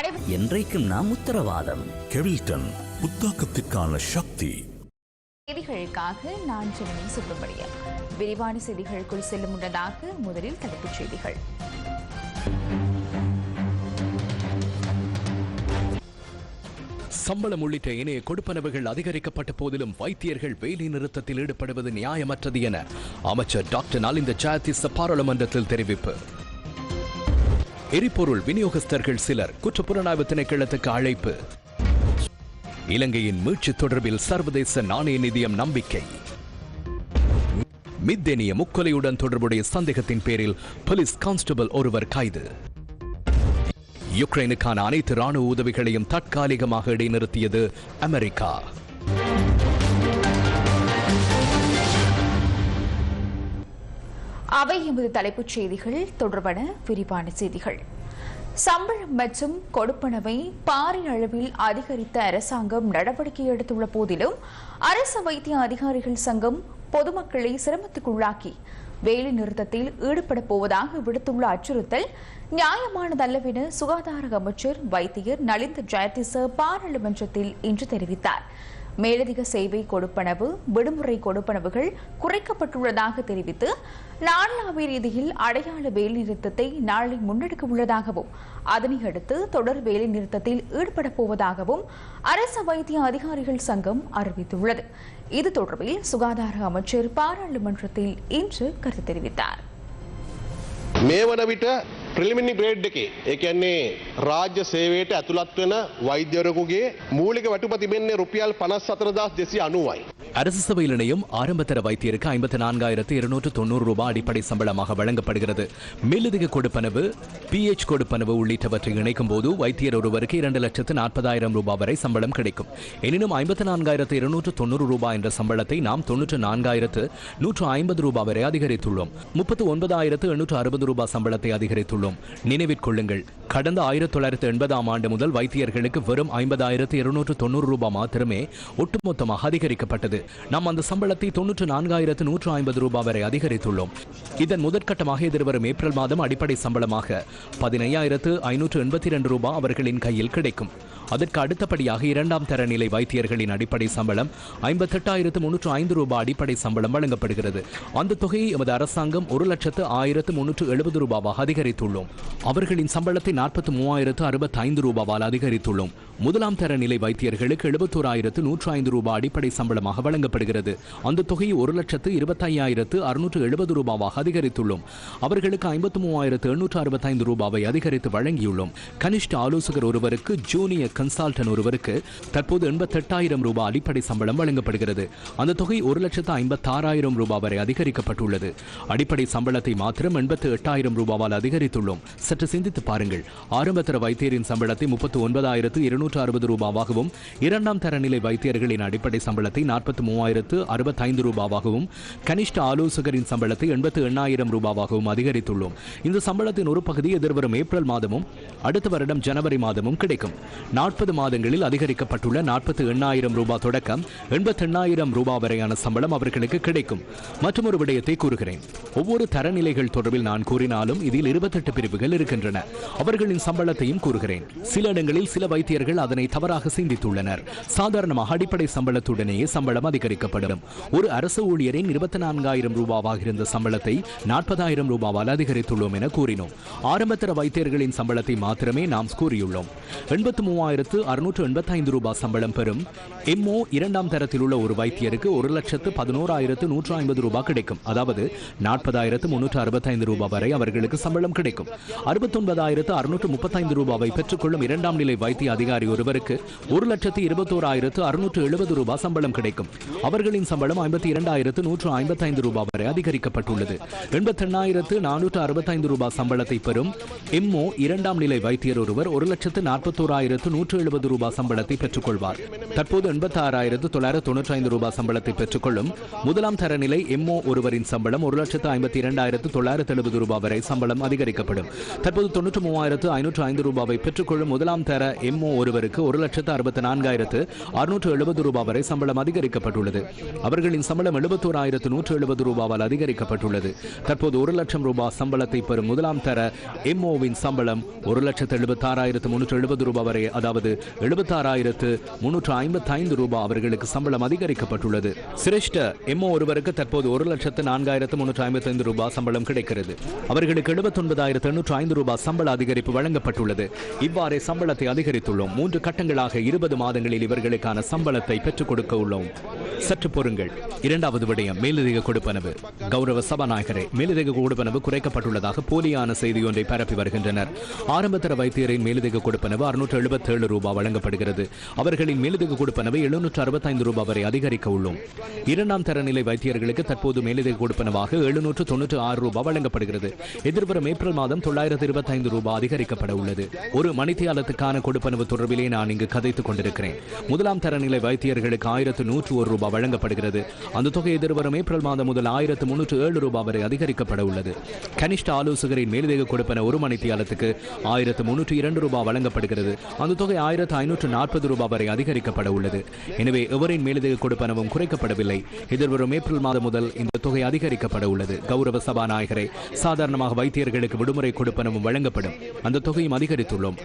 என்றைக்கும் நாம் உத்தரவாதம். கெவில்டன் புத்தாக்கத்திற்கான சக்தி. செய்திகளுக்காக நான் ஜெமினி சுப்பிரமணியம் விரிவான செய்திகளுக்குள் செல்லும் முன்னதாக முதலில் தலைப்புச் செய்திகள். சம்பளம் உள்ளிட்ட இணைய கொடுப்பனவுகள் அதிகரிக்கப்பட்ட போதிலும் வைத்தியர்கள் வேலை நிறுத்தத்தில் ஈடுபடுவது நியாயமற்றது என அமைச்சர் டாக்டர் நலிந்த ஜாயதிச பாராளுமன்றத்தில் தெரிவிப்பு. எரிபொருள் விநியோகஸ்தர்கள் சிலர் குற்றப்புலனாய்வு திணைக்களத்துக்கு அழைப்பு. இலங்கையின் மீட்சி தொடர்பில் சர்வதேச நாணய நிதியம் நம்பிக்கை. மித்தேனிய முக்கொலையுடன் தொடர்புடைய சந்தேகத்தின் பேரில் போலீஸ் கான்ஸ்டபிள் ஒருவர் கைது. யுக்ரைனுக்கான அனைத்து ராணுவ உதவிகளையும் தற்காலிகமாக இடைநிறுத்தியது அமெரிக்கா. அவை எமது தலைப்புச் செய்திகள். தொடர்பான விரிவான செய்திகள். சம்பளம் மற்றும் கொடுப்பனவை பாரிய அளவில் அதிகரித்த அரசாங்கம் நடவடிக்கை எடுத்துள்ள போதிலும் அரசு வைத்திய அதிகாரிகள் சங்கம் பொதுமக்களை சிரமத்துக்குள்ளாக்கி வேலை நிறுத்தத்தில் ஈடுபட போவதாக விடுத்துள்ள அச்சுறுத்தல் நியாயமானதல்லவென சுகாதார அமைச்சர் வைத்தியர் நலிந்த ஜெயதிச பாராளுமன்றத்தில் இன்று தெரிவித்தார். மேலதிக சேவை கொடுப்பனவு விடுமுறை கொடுப்பனவுகள் குறைக்கப்பட்டுள்ளதாக தெரிவித்து நான்காவே ரீதியில் அடையாள வேலைநிறுத்தத்தை நாளை முன்னெடுக்க உள்ளதாகவும் அதனையடுத்து தொடர் வேலைநிறுத்தத்தில் ஈடுபடப் போவதாகவும் அரசு வைத்திய அதிகாரிகள் சங்கம் அறிவித்துள்ளது. இது தொடர்பில் சுகாதார அமைச்சர் பாராளுமன்றத்தில் இன்று கருத்து தெரிவித்தார். மேவனவிட்ட ප්‍රලිමිනි බ්‍රේඩ් එකේ ඒ කියන්නේ රාජ්‍ය සේවයට ඇතුළත් වෙන වෛද්‍යවරකුගේ මූලික වැටුප තිබෙන්නේ රුපියල් 54290යි. அரசு சபையில் இணையும் ஆரம்பத்தர வைத்தியருக்கு ஐம்பத்தி நான்காயிரத்து இருநூற்று தொண்ணூறு ரூபாய் அடிப்படை சம்பளமாக வழங்கப்படுகிறது மேலதிக கொடுப்பனவு பிஎச் கொடுப்பனவு உள்ளிட்டவற்றை இணைக்கும் போது வைத்தியர் ஒருவருக்கு இரண்டு லட்சத்து நாற்பதாயிரம் ரூபாய் வரை சம்பளம் கிடைக்கும் எனினும் ஐம்பத்தி நான்காயிரத்து இருநூற்று தொண்ணூறு ரூபாய் என்ற சம்பளத்தை நாம் தொன்னூற்று நான்காயிரத்து நூற்று ஐம்பது ரூபாய் வரை அதிகரித்துள்ளோம் முப்பத்து ஒன்பதாயிரத்து எண்ணூற்று அறுபது ரூபாய் சம்பளத்தை அதிகரித்துள்ளோம் நினைவிற்கொள்ளுங்கள் கடந்த ஆயிரத்தி தொள்ளாயிரத்தி எண்பதாம் ஆண்டு முதல் வைத்தியர்களுக்கு வெறும் ஐம்பதாயிரத்து இருநூற்று தொண்ணூறு ரூபாய் மாத்திரமே ஒட்டுமொத்தமாக அதிகரிக்கப்பட்டது. நாம் அந்த சம்பளத்தை தொன்னூற்று நான்காயிரத்து நூற்று ஐம்பது ரூபாய் வரை அதிகரித்துள்ளோம். இதன் முதற்கட்டமாக எதிர்வரும் ஏப்ரல் மாதம் அடிப்படை சம்பளமாக பதினையாயிரத்து ஐநூற்று எண்பத்தி இரண்டு ரூபாய் அவர்களின் கையில் கிடைக்கும். அதற்கு அடுத்தபடியாக இரண்டாம் தர நிலை வைத்தியர்களின் அடிப்படை சம்பளம் ஐம்பத்தெட்டாயிரத்து முன்னூற்று ஐந்து ரூபாய் அடிப்படை சம்பளம் வழங்கப்படுகிறது. அந்த தொகையை எமது அரசாங்கம் ஒரு லட்சத்து ஆயிரத்து முன்னூற்று எழுபது ரூபாவாக அதிகரித்துள்ளோம். அவர்களின் சம்பளத்தை நாற்பத்து மூவாயிரத்து அறுபத்தி ஐந்து ரூபாவால் அதிகரித்துள்ளோம். முதலாம் தர நிலை வைத்தியர்களுக்கு எழுபத்தோராயிரத்து நூற்று ஐந்து ரூபாய் அடிப்படை சம்பளமாக வழங்கப்படுகிறது. அந்த தொகையை ஒரு லட்சத்து இருபத்தையாயிரத்து அறுநூற்று எழுபது ரூபாவாக அதிகரித்துள்ளோம். அவர்களுக்கு ஐம்பத்து மூவாயிரத்து எண்ணூற்று அறுபத்தைந்து ரூபாவை அதிகரித்து வழங்கியுள்ளோம். கனிஷ்ட ஆலோசகர் ஒருவருக்கு ஜூனியர் கன்சால்டன் ஒருவருக்கு தற்போது எண்பத்தெட்டாயிரம் ரூபாய் அடிப்படை சம்பளம் வழங்கப்படுகிறது. அந்த தொகை ஒரு லட்சத்து ஐம்பத்தாறாயிரம் ரூபாய் வரை அதிகரிக்கப்பட்டுள்ளது. அடிப்படை சம்பளத்தை மாத்திரம் எண்பத்து எட்டாயிரம் ரூபாவால் அதிகரித்துள்ளோம். சற்று சிந்தித்து பாருங்கள். ஆரம்பத்தர வைத்தியரின் சம்பளத்தை முப்பத்து ஒன்பதாயிரத்து இருநூற்று அறுபது ரூபாவாகவும் இரண்டாம் தரநிலை வைத்தியர்களின் அடிப்படை சம்பளத்தை நாற்பத்தி மூவாயிரத்து அறுபத்தைந்து ரூபாவாகவும் கனிஷ்ட ஆலோசகரின் சம்பளத்தை எண்பத்து எண்ணாயிரம் ரூபாவாகவும் அதிகரித்துள்ளோம். இந்த சம்பளத்தின் ஒரு பகுதி எதிர்வரும் ஏப்ரல் மாதமும் அடுத்த வருடம் ஜனவரி மாதமும் கிடைக்கும். நாற்பது மாதங்களில் அதிகரிக்கப்பட்டுள்ள நாற்பத்தி எண்ணாயிரம் ரூபாய் தொடக்கம் எண்பத்தி எண்ணாயிரம் ரூபாய் வரையான சம்பளம் அவர்களுக்கு கிடைக்கும். மற்றொரு விடயத்தை கூறுகிறேன். ஒவ்வொரு தரநிலைகள் தொடர்பில் நான் கூறினாலும் இதில் இருபத்தெட்டு பிரிவுகள் இருக்கின்றன. அவர்களின் சம்பளத்தையும் கூறுகிறேன். சில இடங்களில் சில வைத்தியர்கள் அதனை தவறாக சிந்தித்துள்ளனர். சாதாரணமாக அடிப்படை சம்பளத்துடனேயே சம்பளம் அதிகரிக்கப்படும். ஒரு அரசு ஊழியரின் இருபத்தி நான்காயிரம் ரூபாவாக இருந்த சம்பளத்தை நாற்பதாயிரம் ரூபாவால் அதிகரித்துள்ளோம் என கூறினோம். ஆரம்பத்தர வைத்தியர்களின் சம்பளத்தை மாத்திரமே நாம் கூறியுள்ளோம். எண்பத்தி மூவாயிரம் மூவாயிரத்து அறுநூற்று எண்பத்தைந்து ரூபாய் சம்பளம் பெறும். எம்ஓ இரண்டாம் தரத்தில் உள்ள ஒரு வைத்தியருக்கு ஒரு லட்சத்து பதினோராயிரத்து நூற்று ஐம்பது ரூபாய் கிடைக்கும். அதாவது நாற்பதாயிரத்து முன்னூற்று அறுபத்தைந்து ரூபாய் வரை அவர்களுக்கு சம்பளம் கிடைக்கும். அறுபத்தொன்பதாயிரத்து அறுநூற்று முப்பத்தைந்து ரூபாவை பெற்றுக்கொள்ளும் இரண்டாம் நிலை வைத்திய அதிகாரி ஒருவருக்கு ஒரு லட்சத்து இருபத்தோராயிரத்து அறுநூற்று எழுபது ரூபாய் சம்பளம் கிடைக்கும். அவர்களின் சம்பளம் ஐம்பத்தி இரண்டாயிரத்து நூற்று ஐம்பத்தைந்து ரூபாய் வரை அதிகரிக்கப்பட்டுள்ளது. எண்பத்தெண்ணாயிரத்து நானூற்று அறுபத்தைந்து ரூபாய் சம்பளத்தை பெறும். எம்ஓ இரண்டாம் நிலை வைத்தியர் ஒருவர் ஒரு லட்சத்து நாற்பத்தோராயிரத்து நூற்று எழுபது ரூபாய் சம்பளத்தை பெற்றுக் கொள்வார் தற்போது எண்பத்தி ஆறாயிரத்து தொள்ளாயிரத்து தொன்னூற்றி ஐந்து ரூபாய் சம்பளத்தை பெற்றுக்கொள்ளும் முதலாம் தரநிலை எம்ஓ ஒருவரின் சம்பளம் ஒரு லட்சத்து ஐம்பத்தி இரண்டாயிரத்து தொள்ளாயிரத்து எழுபது ரூபாய் வரை சம்பளம் அதிகரிக்கப்படும். தற்போது தொன்னூற்று மூவாயிரத்து ஐநூற்று ஐந்து ரூபாவை பெற்றுக்கொள்ளும் முதலாம் தர எம்ஓ ஒருவருக்கு ஒரு லட்சத்து அறுபத்தி நான்காயிரத்து அறுநூற்று எழுபது ரூபாய் வரை சம்பளம் அதிகரிக்கப்பட்டுள்ளது. அவர்களின் சம்பளம் எழுபத்தோராயிரத்து நூற்று எழுபது ரூபாவால் அதிகரிக்கப்பட்டுள்ளது. தற்போது ஒரு லட்சம் ரூபாய் சம்பளத்தை பெறும் முதலாம் தர எம்ஓவின் சம்பளம் ஒரு லட்சத்து எழுபத்தாறாயிரத்து முன்னூற்று எழுபது ரூபாய் வரை அதாவது அதாவது எழுபத்தாறாயிரத்து முன்னூற்று ஐம்பத்தி ஐந்து ரூபாய் அவர்களுக்கு சம்பளம் அதிகரிக்கப்பட்டுள்ளது. சிரேஷ்ட எம்ஓ ஒருவருக்கு தற்போது ஒரு லட்சத்து நான்காயிரத்து முன்னூற்று ஐம்பத்தி ஐந்து ரூபாய் சம்பளம் கிடைக்கிறது. அவர்களுக்கு எழுபத்தொன்பதாயிரத்து எண்ணூற்று ஐந்து ரூபாய் சம்பள அதிகரிப்பு வழங்கப்பட்டுள்ளது. இவ்வாறே சம்பளத்தை அதிகரித்துள்ளோம். மூன்று கட்டங்களாக இருபது மாதங்களில் இவர்களுக்கான சம்பளத்தை பெற்றுக் கொடுக்க உள்ளோம். சற்று பொறுங்கள். இரண்டாவது விடயம் மேலதிக கொடுப்பனவு. கௌரவ சபாநாயகரை மேலதிக கொடுப்பனவு குறைக்கப்பட்டுள்ளதாக போலியான செய்தி ஒன்றை பரப்பி வருகின்றனர். ஆரம்பத்தர வைத்தியரின் மேலதிக கொடுப்பனவு அறுநூற்று எழுபத்தேழு ரூபாய் வழங்கப்படுகிறது. அவர்களின் மேலதிக கொடுப்பனவை எழுநூற்று அறுபத்தைந்து ரூபாய் வரை அதிகரிக்க உள்ளோம். இரண்டாம் தரநிலை வைத்தியர்களுக்கு தற்போது மேலதிக கொடுப்பனவாக எழுநூற்று தொன்னூற்று ஆறு ரூபாய் வழங்கப்படுகிறது. எதிர்வரும் ஏப்ரல் மாதம் தொள்ளாயிரத்து இருபத்தைந்து ரூபாய் அதிகரிக்கப்பட உள்ளது. ஒரு மணித்தியாலத்துக்கான கொடுப்பனவு தொடர்பிலே நான் இங்கு கதைத்துக் கொண்டிருக்கிறேன். முதலாம் தரநிலை வைத்தியர்களுக்கு ஆயிரத்து நூற்று ஒரு ரூபாய் வழங்கப்படுகிறது. அந்த தொகை எதிர்வரும் ஏப்ரல் மாதம் முதல் ஆயிரத்து முன்னூற்று ஏழு ரூபாய் வரை அதிகரிக்கப்பட உள்ளது. கனிஷ்ட ஆலோசகரின் மேலதிக கொடுப்பன ஒரு மணித்தியாலத்துக்கு ஆயிரத்து முன்னூற்று இரண்டு ரூபாய் வழங்கப்படுகிறது. அந்த தொகை ஆயிரத்து ஐநூற்று நாற்பது ரூபாய் வரை அதிகரிக்கப்பட உள்ளது. எனவே எவரின் மேலதிக கொடுப்பனவும் குறைக்கப்படவில்லை. எதிர்வரும் ஏப்ரல் மாதம் முதல் இந்த தொகை அதிகரிக்கப்பட உள்ளது. கௌரவ சபாநாயகரை சாதாரணமாக வைத்தியர்களுக்கு விடுமுறை கொடுப்பனவும் வழங்கப்படும். அந்த தொகையும் அதிகரித்துள்ளோம்.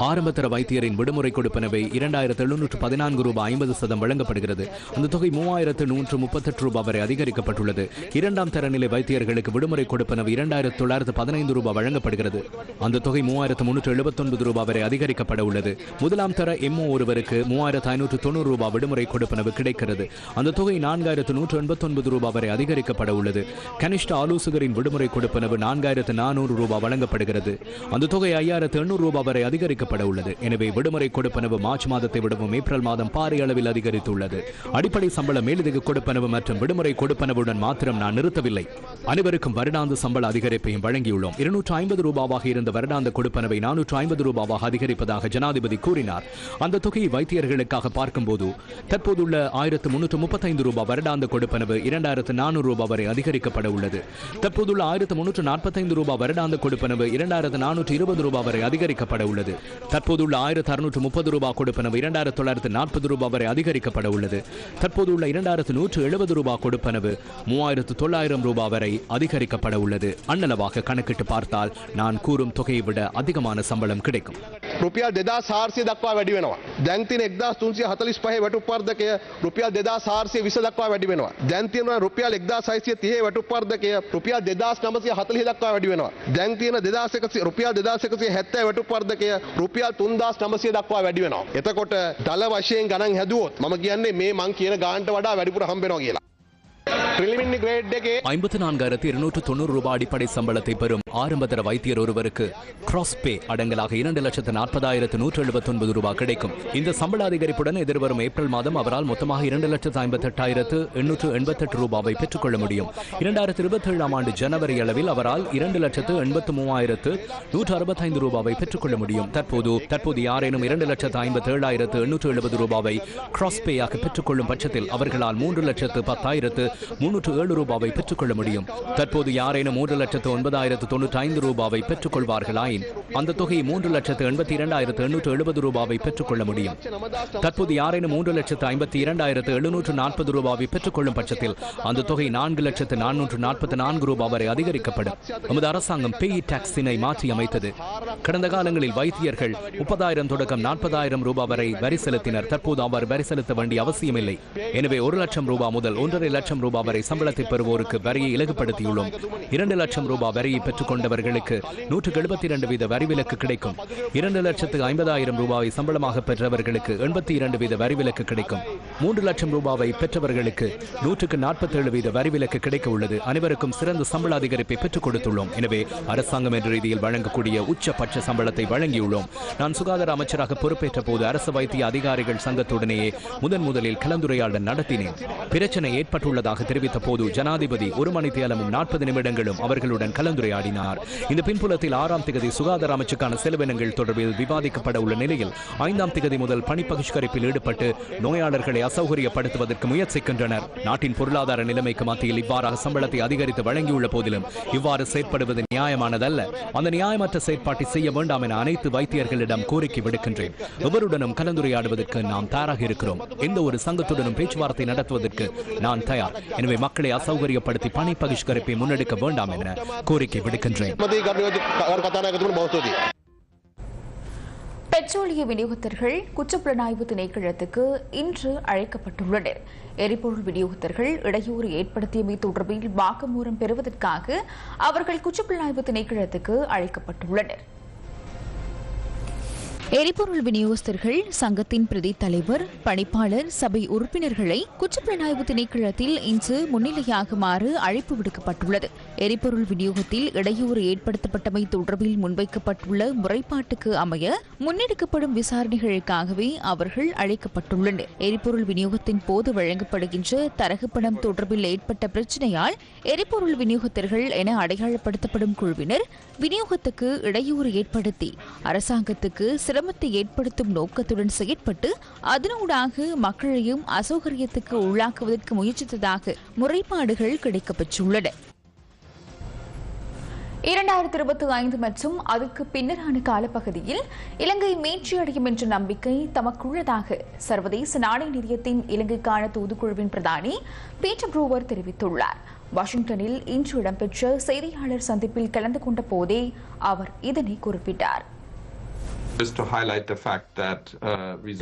ஆரம்பத்தர வைத்தியரின் விடுமுறை கொடுப்பனவை இரண்டாயிரத்து எழுநூற்று பதினான்கு ரூபாய் ஐம்பது சதம் வழங்கப்படுகிறது. அந்த தொகை மூவாயிரத்து நூற்று முப்பத்தெட்டு ரூபாய் வரை அதிகரிக்கப்பட்டுள்ளது. இரண்டாம் தரநிலை வைத்தியர்களுக்கு விடுமுறை கொடுப்பனவு இரண்டாயிரத்து தொள்ளாயிரத்து பதினைந்து ரூபாய் வழங்கப்படுகிறது. அந்த தொகை மூவாயிரத்து முன்னூற்று எழுபத்தொன்பது ரூபாய் வரை அதிகரிக்கப்பட உள்ளது. முதலாம் தர எம்ஓ ஒருவருக்கு மூவாயிரத்து ஐநூற்று தொண்ணூறு ரூபாய் விடுமுறை கொடுப்பனவு கிடைக்கிறது. அந்த தொகை நான்காயிரத்து நூற்று எண்பத்தொன்பது ரூபாய் வரை அதிகரிக்கப்பட உள்ளது. கனிஷ்ட ஆலோசகரின் விடுமுறை கொடுப்பனவு நான்காயிரத்து நானூறு ரூபாய் வழங்கப்படுகிறது. அந்த தொகை ஐயாயிரத்து எண்ணூறு ரூபாய் வரை அதிகரிக்கப்பட உள்ளது. எனவே விடுமுறை கொடுப்பனவு மார்ச் மாதத்தை விடவும் ஏப்ரல் மாதம் பாரிய அளவில் அதிகரித்துள்ளது. அடிப்படை சம்பள மேலதிக கொடுப்பனவு மற்றும் விடுமுறை கொடுப்பனவுடன் மாத்திரம் நான் நிறுத்தவில்லை. அனைவருக்கும் வருடாந்த சம்பள அதிகரிப்பையும் வழங்கியுள்ளோம். இருநூற்று ஐம்பது ரூபாவாக இருந்த வருடாந்த கொடுப்பனவை நானூற்று ஐம்பது ரூபாவாக அதிகரிப்பதாக ஜனாதிபதி கூறினார். அந்த தொகையை வைத்தியர்களுக்காக பார்க்கும்போது தற்போதுள்ள ஆயிரத்து முன்னூற்று முப்பத்தைந்து ரூபாய் வருடாந்த கொடுப்பனவு இரண்டாயிரத்து நானூறு ரூபாய் வரை அதிகரிக்கப்பட உள்ளது. தற்போதுள்ள ஆயிரத்து முன்னூற்று நாற்பத்தைந்து ரூபாய் வருடாந்த கொடுப்பனவு இரண்டாயிரத்து நானூற்று இருபது ரூபாய் வரை அதிகரிக்கப்பட உள்ளது. தற்போதுள்ள ஆயிரத்து அறுநூற்று முப்பது ரூபாய் கொடுப்பனவு இரண்டாயிரத்து தொள்ளாயிரத்து நாற்பது ரூபாய் வரை அதிகரிக்கப்பட உள்ளது. தற்போதுள்ள இரண்டாயிரத்து நூற்று எழுபது ரூபாய் கொடுப்பனவு மூவாயிரத்து தொள்ளாயிரம் ரூபாய் வரை அதிகரிக்கப்பட உள்ளது அண்ணளவாக கணக்கிட்டு பார்த்தால் நான் கூறும் தொகையை விட அதிகமான சம்பளம் கிடைக்கும் රුපියල් දෙදා සාර්සය දක්වා වැඩි වෙනවා. දැන්තින එක්දස් තුන්සිය හතලිස් පහ වැටුපර්දකය රුපියල් දෙදා සාර්සය විස දක්වා වැඩි වෙනවා. දැන්තියන රුපියල් එක්දා සයිසිය තියේ වැටුපර්දකය රුපියල් දෙදස් නමසය හතලි දක්වා වැඩි වෙනවා. දැන්තියන දෙදාසක රුපියල් දෙදාසකසේ හැත්තෑ වැටුපර්දකය රුපියල් තුන්දස් නමසය දක්වා වැඩි වෙනවා. එතකොට දල වශයෙන් ගණන් හැදුවොත් මම කියන්නේ මේ මං කියන ගාන්ට වඩා වැඩිපුර හම්බෙනවා කියලා. ஐம்பத்தி நான்காயிரத்தி இருநூற்று தொண்ணூறு ரூபாய் அடிப்படை சம்பளத்தை பெறும் ஆரம்பதர வைத்தியர் ஒருவருக்கு கிராஸ் பே அடங்கலாக இரண்டு லட்சத்து நாற்பதாயிரத்து நூற்று எழுபத்தி ஒன்பது ரூபாய் கிடைக்கும். இந்த சம்பள அதிகரிப்புடன் எதிர்வரும் ஏப்ரல் மாதம் அவரால் மொத்தமாக இரண்டு லட்சத்து ஐம்பத்தி எட்டாயிரத்து எண்ணூற்று எண்பத்தெட்டு ரூபாவை பெற்றுக்கொள்ள முடியும். இரண்டாயிரத்து இருபத்தி ஏழாம் ஆண்டு ஜனவரி அளவில் அவரால் இரண்டு லட்சத்து எண்பத்தி மூவாயிரத்து நூற்று அறுபத்தி ஐந்து ரூபாவை பெற்றுக்கொள்ள முடியும். தற்போது தற்போது யாரேனும் இரண்டு லட்சத்து ஐம்பத்தி ஏழாயிரத்து எண்ணூற்று எழுபது ரூபாவை கிராஸ் பேயாக பெற்றுக்கொள்ளும் பட்சத்தில் அவர்களால் மூன்று லட்சத்து பத்தாயிரத்து முன்னூற்று ஏழு ரூபாவை பெற்றுக்கொள்ள முடியும். தற்போது யாரேனும் மூன்று லட்சத்து ஒன்பதாயிரத்து தொன்னூற்றி ஐந்து ரூபாவை பெற்றுக்கொள்வார்களாயின் அந்த தொகையை மூன்று லட்சத்து எண்பத்தி இரண்டாயிரத்து எண்ணூற்று எழுபது ரூபாவை பெற்றுக்கொள்ள முடியும். தற்போது யாரேனும் மூன்று லட்சத்து ஐம்பத்தி இரண்டாயிரத்து எழுநூற்று நாற்பது ரூபாவை பெற்றுக்கொள்ளும் பட்சத்தில் அந்த தொகை நான்கு லட்சத்து நானூற்று நாற்பத்தி நான்கு ரூபாய் வரை அதிகரிக்கப்படும். நமது அரசாங்கம் பேய் டாக்ஸினை மாற்றி அமைத்தது. கடந்த காலங்களில் வைத்தியர்கள் முப்பதாயிரம் தொடக்கம் நாற்பதாயிரம் ரூபாய் வரை வரி செலுத்தினர். தற்போது அவர் வரி செலுத்த வேண்டிய அவசியமில்லை. எனவே ஒரு லட்சம் ரூபாய் முதல் ஒன்றரை லட்சம் ரூபாய் வரை சம்பளத்தை பெறுவோருக்கு வரியை இலகுப்படுத்தியுள்ளோம். இரண்டு லட்சம் ரூபாய் வரியை பெற்றுக் கொண்டவர்களுக்கு நூற்று எழுபத்தி இரண்டு வீத வரி விலக்கு கிடைக்கும். இரண்டு லட்சத்து ஐம்பதாயிரம் ரூபாயை சம்பளமாக பெற்றவர்களுக்கு எண்பத்தி இரண்டு வீத வரி விலக்கு கிடைக்கும். மூன்று லட்சம் ரூபாவை பெற்றவர்களுக்கு நூற்றுக்கு நாற்பத்தேழு வீத வரி விலக்கு கிடைக்க உள்ளது. அனைவருக்கும் சிறந்த சம்பள அதிகரிப்பை பெற்றுக் கொடுத்துள்ளோம். எனவே அரசாங்கம் என்ற ரீதியில் வழங்கக்கூடிய உச்சபட்ச சம்பளத்தை வழங்கியுள்ளோம். நான் சுகாதார அமைச்சராக பொறுப்பேற்ற போது அரசு வைத்திய அதிகாரிகள் சங்கத்துடனேயே முதன் முதலில் கலந்துரையாடல் நடத்தினேன். பிரச்சனை ஏற்பட்டுள்ளதாக தெரிவித்த போது ஜனாதிபதி ஒரு மணி தேலமும் நாற்பது நிமிடங்களும் அவர்களுடன் கலந்துரையாடினார். இந்த பின்புலத்தில் ஆறாம் திகதி சுகாதார அமைச்சுக்கான செலவினங்கள் தொடர்பில் விவாதிக்கப்பட உள்ள நிலையில் ஐந்தாம் திகதி முதல் பணி பகிஷ்கரிப்பில் ஈடுபட்டு நோயாளர்களை அசௌகரியப்படுத்துவதற்கு முயற்சிக்கின்றனர். நாட்டின் பொருளாதார நிலைமைக்கு மத்தியில் இவ்வாறாக சம்பளத்தை அதிகரித்து வழங்கியுள்ள போதிலும் இவ்வாறு செயற்படுவது நியாயமானதல்ல. அந்த நியாயமற்ற செயற்பாட்டை செய்ய வேண்டாம் என அனைத்து வைத்தியர்களிடம் கோரிக்கை விடுக்கின்றேன். எவருடனும் கலந்துரையாடுவதற்கு நாம் தயாராக இருக்கிறோம். எந்த ஒரு சங்கத்துடனும் பேச்சுவார்த்தை நடத்துவதற்கு நான் தயார். எனவே இவை மக்களை அசௌகரியப்படுத்தி பணி பகிஷ்கரிப்பை முன்னெடுக்க வேண்டாம் என கோரிக்கை விடுக்கின்றேன். பெட்ரோலிய விநியோகத்தர்கள் குற்றப்புலனாய்வு திணைக்களத்துக்கு இன்று அழைக்கப்பட்டுள்ளனர். எரிபொருள் விநியோகத்தர்கள் இடையூறு ஏற்படுத்தியமை தொடர்பில் வாக்குமூலம் பெறுவதற்காக அவர்கள் குற்றப்புலனாய்வு திணைக்களத்துக்கு அழைக்கப்பட்டுள்ளனர். எரிபொருள் விநியோகஸ்தர்கள் சங்கத்தின் பிரதி தலைவர் பணிப்பாளர் சபை உறுப்பினர்களை குற்றப்புலனாய்வு திணைக்களத்தில் இன்று முன்னிலையாகுமாறு அழைப்பு விடுக்கப்பட்டுள்ளது. எரிபொருள் விநியோகத்தில் இடையூறு ஏற்படுத்தப்பட்டமை தொடர்பில் முன்வைக்கப்பட்டுள்ள முறைப்பாட்டுக்கு அமைய முன்னெடுக்கப்படும் விசாரணைகளுக்காகவே அவர்கள் அழைக்கப்பட்டுள்ளனர். எரிபொருள் விநியோகத்தின் போது வழங்கப்படுகின்ற தரகு பணம் தொடர்பில் ஏற்பட்ட பிரச்சினையால் எரிபொருள் விநியோகத்தர்கள் என அடையாளப்படுத்தப்படும் குழுவினர் விநியோகத்துக்கு இடையூறு ஏற்படுத்தி அரசாங்கத்துக்கு சிரமத்தை ஏற்படுத்தும் நோக்கத்துடன் செயற்பட்டு அதனூடாக மக்களையும் அசௌகரியத்துக்கு உள்ளாக்குவதற்கு முயற்சித்ததாக முறைப்பாடுகள் கிடைக்கப்பெற்றுள்ளன. இரண்டாயிரத்தி இருபத்தி ஐந்து மற்றும் அதுக்கு பின்னரான காலப்பகுதியில் இலங்கை மீட்சியடையும் என்ற நம்பிக்கை தமக்குள்ளதாக சர்வதேச நாணய நிதியத்தின் இலங்கைக்கான தூதுக்குழுவின் பிரதானி பீட்டர் ப்ரூவர் தெரிவித்துள்ளார். வாஷிங்டனில் இன்று இடம்பெற்ற செய்தியாளர் சந்திப்பில் கலந்து கொண்ட போதே அவர் இதனை குறிப்பிட்டார்.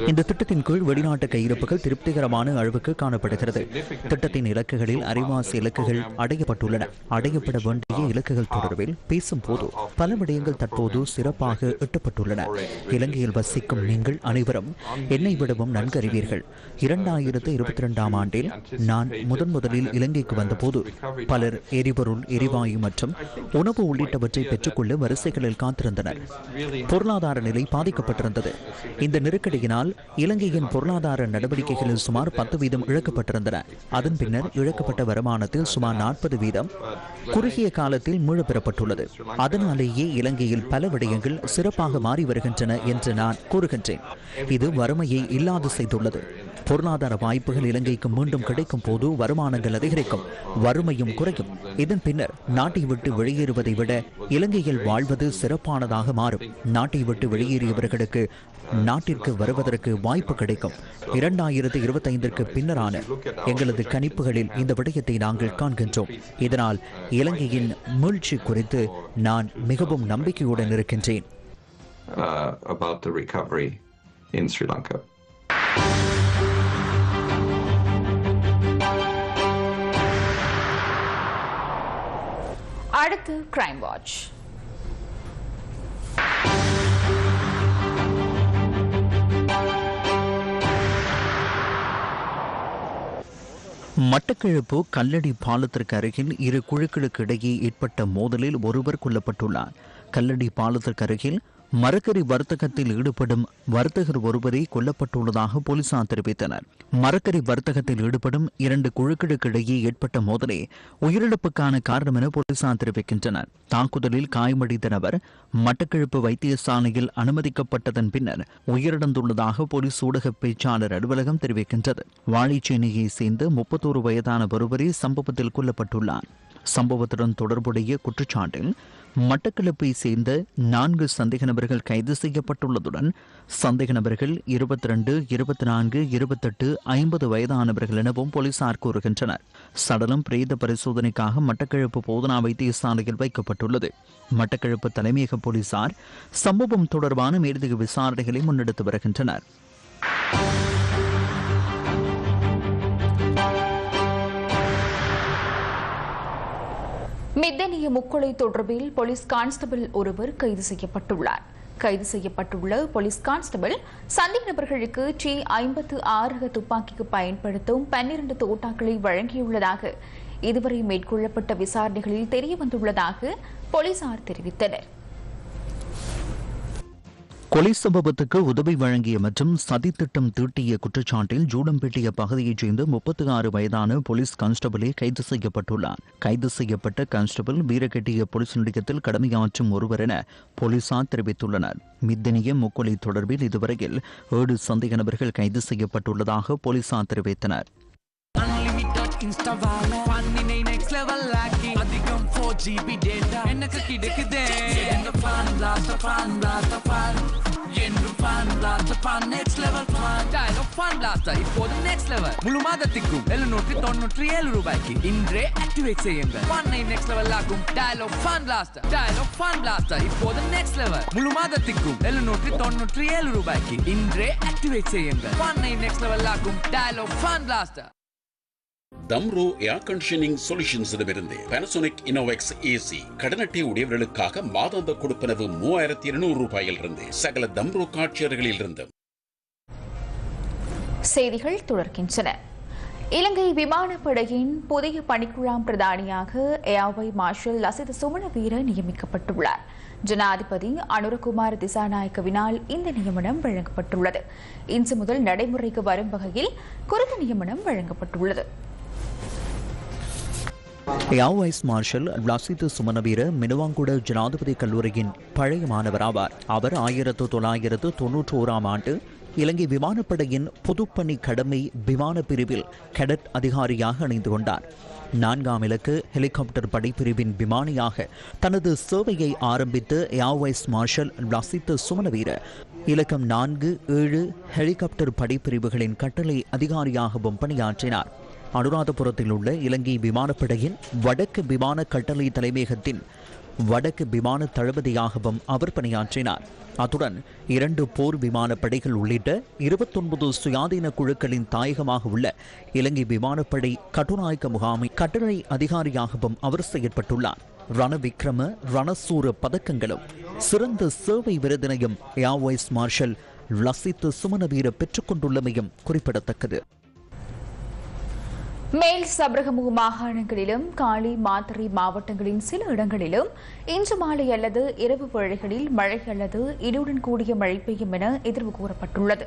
இந்த திட்டத்தின் கீழ் வெளிநாட்டு கையிருப்புகள் திருப்திகரமான அளவுக்கு காணப்படுகிறது. திட்டத்தின் இலக்குகளில் அறிவாசி இலக்குகள் அடையப்பட்டுள்ளன. அடையப்பட வேண்டிய இலக்குகள் தொடர்பில் பேசும்போது பல விடயங்கள் தற்போது சிறப்பாக எட்டப்பட்டுள்ளன. இலங்கையில் வசிக்கும் நீங்கள் அனைவரும் என்னை விடவும் நன்கறிவீர்கள். இரண்டாயிரத்து இருபத்தி இரண்டாம் ஆண்டில் நான் முதன் முதலில் இலங்கைக்கு வந்தபோது பலர் எரிபொருள் எரிவாயு மற்றும் உணவு உள்ளிட்டவற்றை பெற்றுக்கொள்ள வரிசைகளில் காத்திருந்தனர். பொருளாதார நிலை பாதிக்கப்பட்டிருந்தது. இந்த நெருக்கடியினால் இலங்கையின் பொருளாதார நடவடிக்கைகளில் சுமார் பத்து வீதம் இழக்கப்பட்டிருந்தன. அதன் பின்னர் இழக்கப்பட்ட வருமானத்தில் சுமார் நாற்பது வீதம் குறுகிய காலத்தில் மீளப்பெறப்பட்டுள்ளது. அதனாலேயே இலங்கையில் பல விடயங்கள் சிறப்பாக மாறி வருகின்றன என்று நான் கூறுகின்றேன். இது வறுமையை இல்லாது செய்துள்ளது. பொருளாதார வாய்ப்புகள் இலங்கைக்கு மீண்டும் கிடைக்கும் போது வருமானங்கள் அதிகரிக்கும் வறுமையும் குறையும். இதன் பின்னர் நாட்டை விட்டு வெளியேறுவதை விட இலங்கையில் வாழ்வது சிறப்பானதாக மாறும். நாட்டை விட்டு வெளியேறியவர்களுக்கு நாட்டிற்கு வருவதற்கு வாய்ப்பு கிடைக்கும். இரண்டாயிரத்து இருபத்தைந்திற்கு பின்னரான எங்களது கணிப்புகளில் இந்த விடயத்தை நாங்கள் காண்கின்றோம். இதனால் இலங்கையின் மீழ்ச்சி குறித்து நான் மிகவும் நம்பிக்கையுடன் இருக்கின்றேன். Uh, about the recovery in Sri Lanka. அடுத்து கிரைம் வாட்ச் மட்டக்கிழப்பு கல்லடி பாலத்திற்கு அருகில் இரு குழுக்களுக்கு இடையே ஏற்பட்ட மோதலில் ஒருவர் கொல்லப்பட்டுள்ளார். கல்லடி பாலத்திற்கு அருகில் மரக்கறி வர்த்தகத்தில் ஈடுபடும் வர்த்தகர் ஒருவரே கொல்லப்பட்டுள்ளதாக போலீசார் தெரிவித்தனர். மரக்கறி வர்த்தகத்தில் ஈடுபடும் இரண்டு குழுக்களுக்கிடையே ஏற்பட்ட மோதலே உயிரிழப்புக்கான காரணம் என போலீசார் தெரிவிக்கின்றனர். தாக்குதலில் காயமடைந்த நபர் மட்டக்கிழப்பு வைத்தியசாலையில் அனுமதிக்கப்பட்டதன் பின்னர் உயிரிழந்துள்ளதாக போலீஸ் ஊடக பேச்சாளர் அலுவலகம் தெரிவிக்கின்றது. வாழைச்சேனையை சேர்ந்த முப்பத்தோரு வயதான ஒருவரே சம்பவத்தில் கொல்லப்பட்டுள்ளார். சம்பவத்துடன் தொடர்புடைய குற்றச்சாட்டில் மட்டக்களப்பை சேர்ந்த நான்கு சந்தேக நபர்கள் கைது செய்யப்பட்டுள்ளதுடன் சந்தேக நபர்கள் இருபத்தி ரெண்டு இருபத்தி நான்கு இருபத்தெட்டு ஐம்பது வயதானவர்கள் எனவும் போலீசார் கூறுகின்றனர். சடலம் பிரேத பரிசோதனைக்காக மட்டக்களப்பு போதனா வைத்தியசாலையில் வைக்கப்பட்டுள்ளது. மட்டக்களப்பு தலைமையக போலீசார் சம்பவம் தொடர்பான மேலதிக விசாரணைகளை முன்னெடுத்து வருகின்றனர். மித்தனிய முக்கொலை தொடர்பில் போலீஸ் கான்ஸ்டபிள் ஒருவர் கைது செய்யப்பட்டுள்ளார். கைது செய்யப்பட்டுள்ள போலீஸ் கான்ஸ்டபிள் சந்தேக நபர்களுக்கு டி ஐம்பத்து ஆறு துப்பாக்கிக்கு பயன்படுத்தும் பன்னிரண்டு தோட்டாக்களை வழங்கியுள்ளதாக இதுவரை மேற்கொள்ளப்பட்ட விசாரணைகளில் தெரியவந்துள்ளதாக போலீசார் தெரிவித்தனர். கொலை சம்பவத்துக்கு உதவி வழங்கிய மற்றும் சதித்திட்டம் தீட்டிய குற்றச்சாட்டில் ஜூடம்பேட்டிய பகுதியைச் சேர்ந்த முப்பத்தி ஆறு வயதான போலீஸ் கான்ஸ்டபிளே கைது செய்யப்பட்டுள்ளார். கைது செய்யப்பட்ட கான்ஸ்டபிள் வீரகெட்டிய போலீஸ் நிலையத்தில் கடமையாற்றும் ஒருவர் என போலீசார் தெரிவித்துள்ளனர். மித்தனிய முக்கொலை தொடர்பில் இதுவரையில் ஏழு சந்தேக நபர்கள் கைது செய்யப்பட்டுள்ளதாக போலீசார் தெரிவித்தனர். 4GB data எனக்கு கிடைக்குதே எங்க fan blast fan blast fan என்று fan blast fan next level fan dialog fan blaster இப்போது next level முழு மாதத்திற்கும் எழுநூற்றி தொண்ணூற்றி ஏழு ரூபாய்க்கு இன்றே ஆக்டிவேட் செய்யுங்கள் பண்ணை next level ஆக்கும் dialog fan blaster dialog fan blaster இப்போது next level முழு மாதத்திற்கும் எழுநூற்றி தொண்ணூற்றி ஏழு ரூபாய்க்கு இன்றே ஆக்டிவேட் செய்யுங்கள் பண்ணை next level ஆக்கும் dialog fan blaster Damro air conditioning சொல்யூஷன்ஸிடமிருந்து Panasonic Inovex AC கடனட்டை உடையவர்களுக்காக மாதாந்த கொடுப்பனவு மூவாயிரத்தி இருநூறு ரூபாயிலிருந்து சகல தம்ரோ காட்சியர்களில் இருந்து செய்திகள் தொடர்கின்றன. இலங்கை விமானப்படையின் புதிய பணிக்குழாம் பிரதானியாக ஏஆவை மார்ஷல் லசித சுமணவீர நியமிக்கப்பட்டுள்ளார். ஜனாதிபதி அனுரகுமார் திசாநாயக்கவினால் இந்த நியமனம் வழங்கப்பட்டுள்ளது. இன்று முதல் நடைமுறைக்கு வரும் வகையில் குறித்த நியமனம் வழங்கப்பட்டுள்ளது. Air vice marshal Lasith Sumanaweera Minuwangoda ஜனாதிபதி கல்லூரியின் பழைய மாணவராவார் அவர் ஆயிரத்து தொள்ளாயிரத்து தொன்னூற்றி ஓராம் ஆண்டு இலங்கை விமானப்படையின் பொதுப்பணி கடமை விமான பிரிவில் கடட் அதிகாரியாக இணைந்து கொண்டார். நான்காம் இலக்கு ஹெலிகாப்டர் படைப்பிரிவின் விமானியாக தனது சேவையை ஆரம்பித்து ஏர்வைஸ் மார்ஷல் லசித் சுமனவீர இலக்கம் நான்கு ஏழு ஹெலிகாப்டர் படைப்பிரிவுகளின் கட்டளை அதிகாரியாகவும் பணியாற்றினார். அனுராதபுரத்தில் உள்ள இலங்கை விமானப்படையின் வடக்கு விமான கட்டளை தலைமையகத்தின் வடக்கு விமான தளபதியாகவும் அவர் பணியாற்றினார். அத்துடன் இரண்டு போர் விமானப்படைகள் உள்ளிட்ட இருபத்தொன்பது சுயாதீன குழுக்களின் தாயகமாக உள்ள இலங்கை விமானப்படை கட்டுநாயக்க முகாமை கட்டளை அதிகாரியாகவும் அவர் செயற்பட்டுள்ளார். ரணவிக்ரம ரணசூர பதக்கங்களும் சிறந்த சேவை விருதினையும் air vice marshal Lasith Sumanaweera பெற்றுக்கொண்டுள்ளமையும் குறிப்பிடத்தக்கது. மேல் சபரகமு மாகாணங்களிலும் காளி மாத்தறை மாவட்டங்களின் சில இடங்களிலும் இன்று மாலை அல்லது இரவு வேளைகளில் மழை அல்லது இடியுடன் கூடிய மழை பெய்யும் என எதிர்வு கூறப்பட்டுள்ளது.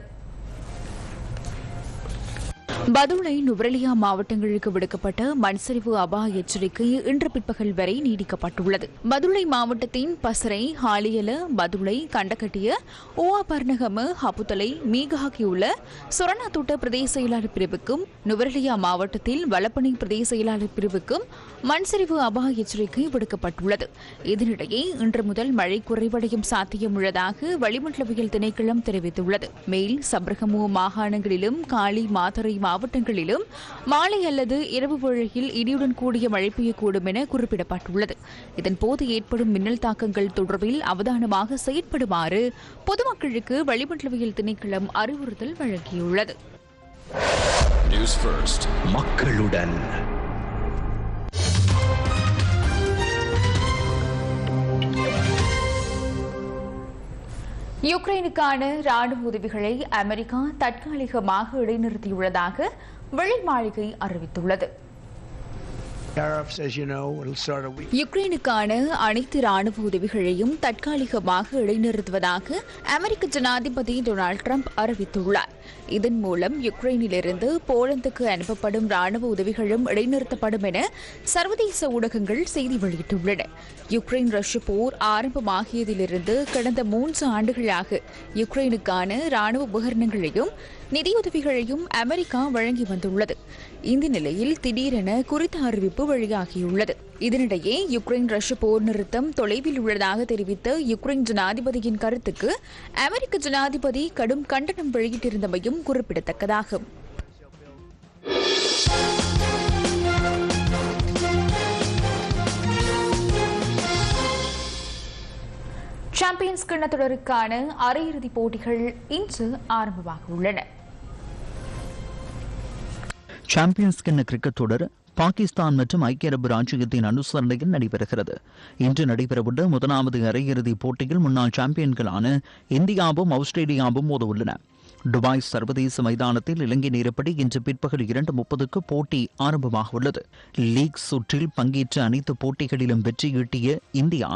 பதுளை நுவரெலியா மாவட்டங்களுக்கு விடுக்கப்பட்ட மண்சரிவு அபாய எச்சரிக்கை இன்று பிற்பகல் வரை நீடிக்கப்பட்டுள்ளது. பதுளை மாவட்டத்தின் பசரை ஹாலியல பதுளை கண்டகட்டிய ஓவாபர்ணகம ஹபுத்தலை மீகாகியுள்ள சுரணாத்தோட்ட பிரதேச செயலாளர் பிரிவுக்கும் நுவரெலியா மாவட்டத்தில் வலப்பணி பிரதேச செயலாளர் பிரிவுக்கும் மண்சரிவு அபாய எச்சரிக்கை விடுக்கப்பட்டுள்ளது. இதனிடையே இன்று முதல் மழை குறைவடையும் சாத்தியம் உள்ளதாக வளிமண்டலவியல் திணைக்களம் தெரிவித்துள்ளது. மேல் சப்ரகமு மாகாணங்களிலும் காளி மாத்தரை மாவட்டங்களிலும் மாலை அல்லது இரவு வேளையில் இடியுடன் கூடிய மழை பெய்யக்கூடும் என குறிப்பிடப்பட்டுள்ளது. இதன்போது ஏற்படும் மின்னல் தாக்கங்கள் தொடர்பில் அவதானமாக செயற்படுமாறு பொதுமக்களுக்கு வளிமண்டலவியல் திணைக்களம் அறிவுறுத்தல் வழங்கியுள்ளது. நியூஸ் ஃபர்ஸ்ட் மக்களுடன் யுக்ரைனுக்கான ராணுவ உதவிகளை அமெரிக்கா தற்காலிகமாக இடைநிறுத்தியுள்ளதாக வெள்ளை மாளிகை அறிவித்துள்ளது. யுக்ரைனுக்கான அனைத்து ராணுவ உதவிகளையும் தற்காலிகமாக இடைநிறுத்துவதாக அமெரிக்க ஜனாதிபதி டொனால்ட் ட்ரம்ப் அறிவித்துள்ளார். இதன் மூலம் யுக்ரைனிலிருந்து போலந்துக்கு அனுப்பப்படும் ராணுவ உதவிகளும் இடைநிறுத்தப்படும் என சர்வதேச ஊடகங்கள் செய்தி வெளியிட்டுள்ளன. யுக்ரைன் ரஷ்ய போர் ஆரம்பமாகியதிலிருந்து கடந்த மூன்று ஆண்டுகளாக யுக்ரைனுக்கான ராணுவ உபகரணங்களையும் நிதியுதவிகளையும் அமெரிக்கா வழங்கி வந்துள்ளது. இந்த நிலையில் திடீரென குறித்த அறிவிப்பு வெளியாகியுள்ளது. இதனிடையே யுக்ரைன் ரஷ்ய போர் நிறுத்தம் தொலைவில் உள்ளதாக தெரிவித்த யுக்ரைன் ஜனாதிபதியின் கருத்துக்கு அமெரிக்க ஜனாதிபதி கடும் கண்டனம் வெளியிட்டிருந்தமையும் குறிப்பிடத்தக்கதாகும் சாம்பியன்ஸ் கிண்ண தொடருக்கான அரையிறுதிப் போட்டிகள் இன்று ஆரம்பமாக உள்ளன சாம்பியன்ஸ் கிண்ண கிரிக்கெட் தொடர் பாகிஸ்தான் மற்றும் ஐக்கிய அரபு ராஜ்யத்தின் அனுசரணையில் நடைபெறுகிறது. இன்று நடைபெறவுள்ள முதலாவது அரையிறுதிப் போட்டியில் முன்னாள் சாம்பியன்களான இந்தியாவும் ஆஸ்திரேலியாவும் மோதவுள்ளன. துபாய் சர்வதேச மைதானத்தில் இலங்கை நேரப்படி இன்று பிற்பகல் இரண்டு முப்பதுக்கு போட்டி ஆரம்பமாக உள்ளது லீக் சுற்றில் பங்கேற்ற அனைத்து போட்டிகளிலும் வெற்றி ஈட்டிய இந்தியா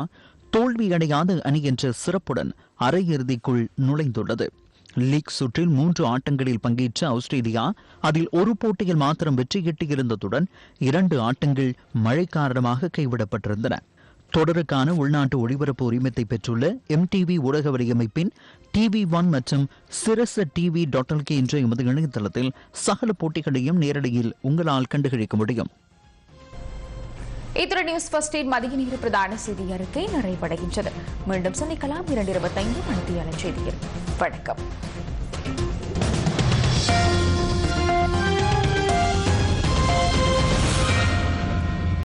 தோல்வியடையாத அணி என்ற சிறப்புடன் அரையிறுதிக்குள் நுழைந்துள்ளது. லீக் சுற்றில் மூன்று ஆட்டங்களில் பங்கேற்ற ஆஸ்திரேலியா அதில் ஒரு போட்டியில் மாத்திரம் வெற்றி கிட்டியிருந்ததுடன் இரண்டு ஆட்டங்கள் மழை காரணமாக கைவிடப்பட்டிருந்தன. தொடருக்கான உள்நாட்டு ஒளிபரப்பு உரிமத்தை பெற்றுள்ள எம்டிவி ஊடக வடிவமைப்பின் டிவி ஒன் மற்றும் சிரச டிவி டாட் எல்கே என்ற எமது இணையதளத்தில் சகல போட்டிகளையும் நேரடியில் உங்களால் கண்டுகளிக்க முடியும். இத்திர நியூஸ் ஃபர்ஸ்ட் எய்ட் மதிய நேர பிரதான செய்தி அறிக்கை நிறைவடைகின்றது. மீண்டும் சந்திக்கலாம் இரண்டு இருபத்தைந்து மணித்தியால செய்தியில். வணக்கம்.